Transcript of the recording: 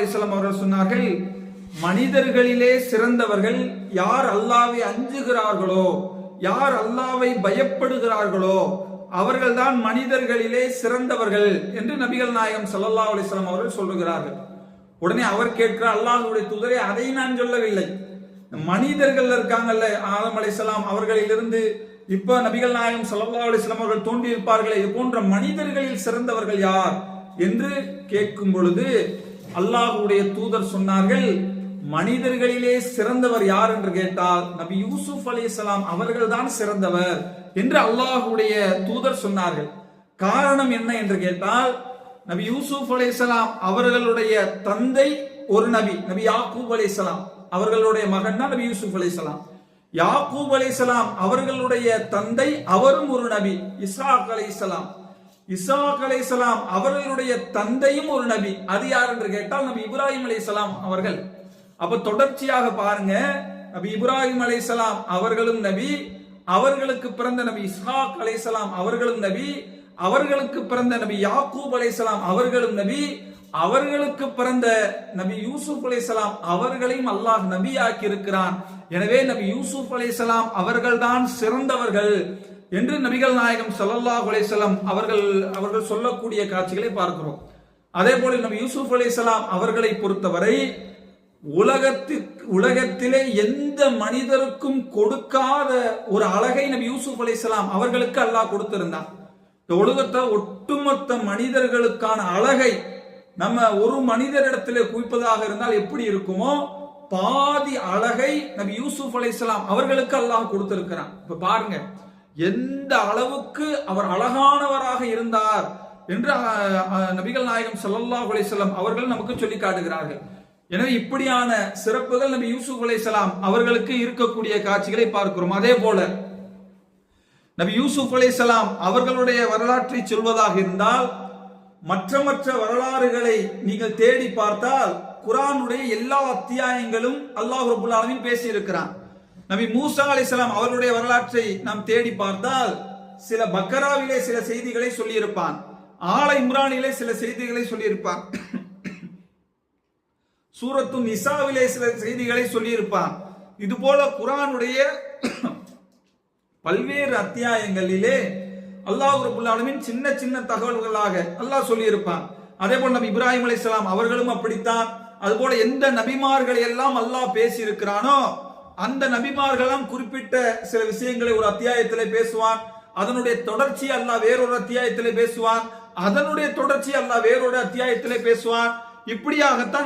அலிஸ்லாம் அவர்கள் சொன்னார்கள் மனிதர்களிலே சிறந்தவர்கள் யார் அல்லாவை அஞ்சுகிறார்களோ யார் அல்லாவை பயப்படுகிறார்களோ அவர்கள்தான் மனிதர்களிலே சிறந்தவர்கள் என்று நபிகள் நாயகம் ஸல்லல்லாஹு அலிஸ்லாம் அவர்கள் சொல்லுகிறார்கள். உடனே அவர் கேட்கிற அல்லாஹுடைய தூதரே அதை நான் சொல்லவில்லை. மனிதர்கள் இருக்காங்கல்ல ஆலம் அலைஹிஸ்ஸலாம் அவர்களிலிருந்து இப்ப நபிகள் நாயகம் சல்லா அலிஸ்லாம் அவர்கள் தோன்றியிருப்பார்களே இது போன்ற மனிதர்களில் சிறந்தவர்கள் யார்? என்று கேட்கும் பொழுது அல்லாஹ்வுடைய தூதர் சொன்னார்கள் மனிதர்களிலே சிறந்தவர் யார் என்று கேட்டால் நபி யூசுப் அவர்கள் அவர்கள்தான் சிறந்தவர் என்று அல்லாஹ்வுடைய தூதர் சொன்னார்கள். காரணம் என்ன என்று கேட்டால் நபி யூசுப் அலிசலாம் அவர்களுடைய தந்தை ஒரு நபி நபி யாக்கூப் அலைஹிஸ்ஸலாம் அவர்களுடைய மகன் தான் நபி யூசுப் அலைஹிஸ்ஸலாம் யாக்கூப் அலைஹிஸ்ஸலாம் அவர்களுடைய தந்தை அவரும் ஒரு நபி இஸ்ஹாக் இசாக் அலை சலாம் அவர்களுடைய தந்தையும் ஒரு நபி. அது யார் என்று கேட்டால் நபி இப்ராஹிம் அலைஹிஸ்ஸலாம் அவர்கள். அப்ப தொடர்ச்சியாக பாருங்க. நபி இப்ராஹிம் அலைஹிஸ்ஸலாம் அவர்களும் நபி அவர்களுக்கு பிறந்த நபி இஸ்ஹாக் சலாம் அவர்களும் நபி அவர்களுக்கு பிறந்த நபி யாக்கூப் சலாம் அவர்களும் நபி அவர்களுக்கு பிறந்த நபி யூசுப் அலைஹிஸ்ஸலாம் அவர்களையும் அல்லாஹ் நபி ஆக்கி இருக்கிறான் எனவே நபி யூசுப் அலைஹிஸ்ஸலாம் அவர்கள்தான் சிறந்தவர்கள். என்று நபிகள் நாயகம் சல்லல்லா அலைஹி அவர்கள் அவர்கள் சொல்லக்கூடிய காட்சிகளை பார்க்கிறோம். அதே போல நம்ம யூசுப் அலிசலாம் அவர்களை பொறுத்தவரை உலகத்துக்கு உலகத்திலே எந்த மனிதருக்கும் கொடுக்காத ஒரு அழகை நபி யூசுப் அலைஹிஸ்ஸலாம் அவர்களுக்கு அல்லாஹ் கொடுத்திருந்தான். இந்த உலகத்தை ஒட்டுமொத்த மனிதர்களுக்கான அழகை நம்ம ஒரு மனிதரிடத்திலே குவிப்பதாக இருந்தால் எப்படி இருக்குமோ பாதி அழகை நபி யூசுப் அலைஹிஸ்ஸலாம் அவர்களுக்கு அல்லாஹ் கொடுத்திருக்கிறான். இப்ப பாருங்க எந்த அளவுக்கு அவர் அழகானவராக இருந்தார் என்று நபிகள் நாயகம் சல்லல்லா அலைஹி அவர்கள் நமக்கு சொல்லி காட்டுகிறார்கள். எனவே இப்படியான சிறப்புகள் நபி யூசுப் அலைஹிஸ்ஸலாம் அவர்களுக்கு இருக்கக்கூடிய காட்சிகளை பார்க்கிறோம். அதே போல நபி யூசுப் அலைஹிஸ்ஸலாம் அவர்களுடைய வரலாற்றை சொல்வதாக இருந்தால் மற்ற மற்ற வரலாறுகளை நீங்கள் தேடி பார்த்தால் குரானுடைய எல்லா அத்தியாயங்களும் அல்லாஹ் ரபுல் பேசியிருக்கிறான். பேசி இருக்கிறான் நபி மூசா அலிசலாம் அவர்களுடைய வரலாற்றை நாம் தேடி பார்த்தால் சில பக்கராவிலே சில செய்திகளை சொல்லியிருப்பான். ஆல இம்ரானிலே சில செய்திகளை சொல்லியிருப்பான். சூரத்து நிசாவிலே சில செய்திகளை சொல்லியிருப்பான். இது போல குரானுடைய பல்வேறு அத்தியாயங்களிலே அல்லாஹ் ரபுல் சின்ன சின்ன தகவல்களாக அல்லாஹ் சொல்லியிருப்பான். அதே போல நபி இப்ராஹிம் அலைஹிஸ்ஸலாம் அவர்களும் அப்படித்தான். அதுபோல எந்த நபிமார்களை எல்லாம் அல்லாஹ் பேசி இருக்கிறானோ அந்த நபிமார்களெல்லாம் குறிப்பிட்ட சில விஷயங்களை ஒரு அத்தியாயத்திலே பேசுவான். அதனுடைய தொடர்ச்சி அல்ல வேறொரு அத்தியாயத்திலே பேசுவான். அதனுடைய தொடர்ச்சி அல்ல வேறொரு அத்தியாயத்திலே பேசுவான். இப்படியாகத்தான்